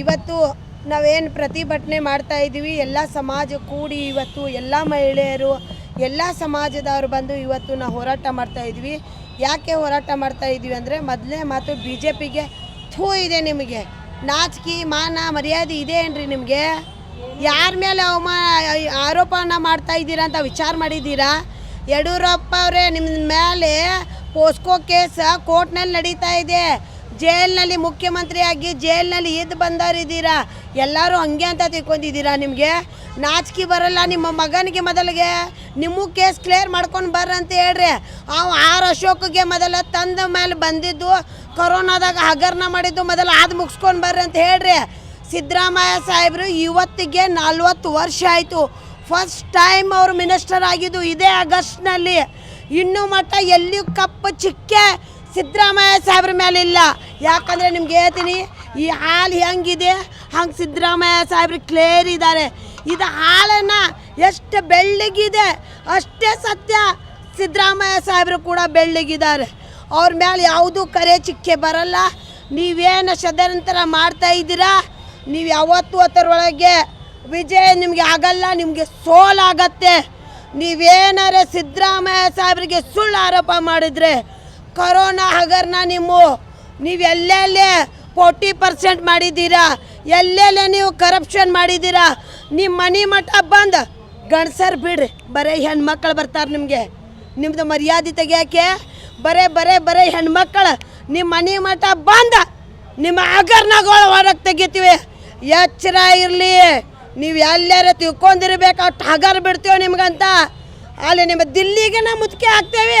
ಇವತ್ತು ನಾವೇನು ಪ್ರತಿಭಟನೆ ಮಾಡ್ತಾ ಇದ್ದೀವಿ ಎಲ್ಲ ಸಮಾಜ ಕೂಡಿ ಇವತ್ತು ಎಲ್ಲ ಮಹಿಳೆಯರು, ಎಲ್ಲ ಸಮಾಜದವರು ಬಂದು ಇವತ್ತು ನಾವು ಹೋರಾಟ ಮಾಡ್ತಾ ಇದ್ವಿ. ಯಾಕೆ ಹೋರಾಟ ಮಾಡ್ತಾ ಇದ್ವಿ ಅಂದರೆ, ಮೊದಲೇ ಮಾತು ಬಿ ಜೆ ಪಿಗೆ ಥೂ ಇದೆ ನಿಮಗೆ. ನಾಚಿಕೆ, ಮಾನ, ಮರ್ಯಾದೆ ಇದೆ ಏನ್ರಿ ನಿಮಗೆ? ಯಾರ ಮೇಲೆ ಅವಮಾನ, ಆರೋಪನ ಮಾಡ್ತಾ ಇದ್ದೀರಾ ಅಂತ ವಿಚಾರ ಮಾಡಿದ್ದೀರಾ? ಯಡಿಯೂರಪ್ಪ ಅವರೇ ನಿಮ್ಮ ಮೇಲೆ ಪೋಸ್ಕೋ ಕೇಸ್ ಕೋರ್ಟ್ನಲ್ಲಿ ನಡೀತಾ ಇದೆ. ಜೈಲ್ನಲ್ಲಿ ಮುಖ್ಯಮಂತ್ರಿಯಾಗಿ ಜೈಲ್ನಲ್ಲಿ ಇದ್ದು ಬಂದವರಿದ್ದೀರಾ? ಎಲ್ಲರೂ ಹಂಗೆ ಅಂತ ತಿಳ್ಕೊಂಡಿದ್ದೀರಾ ನಿಮಗೆ? ನಾಚಿಕೆ ಬರಲ್ಲ ನಿಮ್ಮ ಮಗನಿಗೆ ಮೊದಲಿಗೆ. ನಿಮ್ಮ ಕೇಸ್ ಕ್ಲಿಯರ್ ಮಾಡ್ಕೊಂಡು ಬರ್ರಿ ಅಂತ ಹೇಳ್ರಿ. ಅವ ಆರು ಅಶೋಕ್ಗೆ ಮೊದಲ ತಂದ ಮೇಲೆ ಬಂದಿದ್ದು, ಕೊರೋನಾದಾಗ ಹಗರಣ ಮಾಡಿದ್ದು ಮೊದಲು ಅದು ಮುಗಿಸ್ಕೊಂಡು ಬರ್ರಿ ಅಂತ ಹೇಳ್ರಿ. ಸಿದ್ದರಾಮಯ್ಯ ಸಾಹೇಬರು ಇವತ್ತಿಗೆ ನಲ್ವತ್ತು ವರ್ಷ ಆಯಿತು. ಫಸ್ಟ್ ಟೈಮ್ ಅವರು ಮಿನಿಸ್ಟರ್ ಆಗಿದ್ದು ಇದೇ ಆಗಸ್ಟ್ನಲ್ಲಿ. ಇನ್ನೂ ಮಟ್ಟ ಎಲ್ಲಿಯೂ ಕಪ್ಪು ಚಿಕ್ಕೆ ಸಿದ್ದರಾಮಯ್ಯ ಸಾಹೇಬ್ರ ಮೇಲೆ ಇಲ್ಲ. ಯಾಕಂದರೆ ನಿಮ್ಗೆ ಹೇಳ್ತೀನಿ, ಈ ಹಾಲು ಹೆಂಗಿದೆ, ಹಂಗೆ ಸಿದ್ದರಾಮಯ್ಯ ಸಾಹೇಬ್ರು ಕ್ಲಿಯರ್ ಇದ್ದಾರೆ ಇದು ಹಾಲನ್ನು ಎಷ್ಟು ಬೆಳ್ಳಗಿದೆ, ಅಷ್ಟೇ ಸತ್ಯ. ಸಿದ್ದರಾಮಯ್ಯ ಸಾಹೇಬರು ಕೂಡ ಬೆಳ್ಳಗಿದ್ದಾರೆ. ಅವ್ರ ಮೇಲೆ ಯಾವುದೂ ಕರೆ ಚಿಕ್ಕೆ ಬರಲ್ಲ. ನೀವೇನು ಸದನಂತರ ಮಾಡ್ತಾ ಇದ್ದೀರಾ? ನೀವು ಯಾವತ್ತೂ ಅದರೊಳಗೆ ವಿಜಯ ನಿಮಗೆ ಆಗಲ್ಲ, ನಿಮಗೆ ಸೋಲಾಗತ್ತೆ. ನೀವೇನಾರೆ ಸಿದ್ದರಾಮಯ್ಯ ಸಾಹೇಬ್ರಿಗೆ ಸುಳ್ಳು ಆರೋಪ ಮಾಡಿದ್ರೆ ಕೊರೋನಾ ಹಗರಣ ನಿಮ್ಮ ನೀವು ಎಲ್ಲೆಲ್ಲೇ ಫೋರ್ಟಿ ಪರ್ಸೆಂಟ್ ಮಾಡಿದ್ದೀರಾ, ಎಲ್ಲೆಲ್ಲಿ ನೀವು ಕರಪ್ಷನ್ ಮಾಡಿದ್ದೀರಾ ನಿಮ್ಮ ಮನೆ ಮಠ ಬಂದು ಗಣಸರ್ ಬಿಡ್ರಿ, ಬರೀ ಹೆಣ್ಮಕ್ಳು ಬರ್ತಾರೆ ನಿಮಗೆ. ನಿಮ್ಮದು ಮರ್ಯಾದೆ ತೆಗಿಯೋಕ್ಕೆ ಬರೇ ಬರೇ ಬರೇ ಹೆಣ್ಮಕ್ಳು ನಿಮ್ಮ ಮನೆ ಮಠ ಬಂದ, ನಿಮ್ಮ ಹಗರ್ನಗಳ ಹೊರಗೆ ತೆಗಿತೀವಿ. ಎಚ್ಚರ ಇರಲಿ, ನೀವು ಎಲ್ಲಾರ ತಿಳ್ಕೊಂಡಿರ್ಬೇಕು, ಅಷ್ಟು ಹಗರ್ ಬಿಡ್ತೀವಿ ನಿಮ್ಗಂತ. ಅಲ್ಲಿ ನಿಮ್ಮ ದಿಲ್ಲಿಗೆ ನಾ ಮುದುಕೆ ಹಾಕ್ತೇವೆ.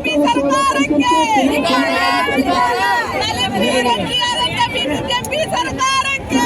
ಬಿಜೆಪಿ ಸರ್ಕಾರಕ್ಕೆ ಬಿಜೆಪಿ ಸರ್ಕಾರಕ್ಕೆ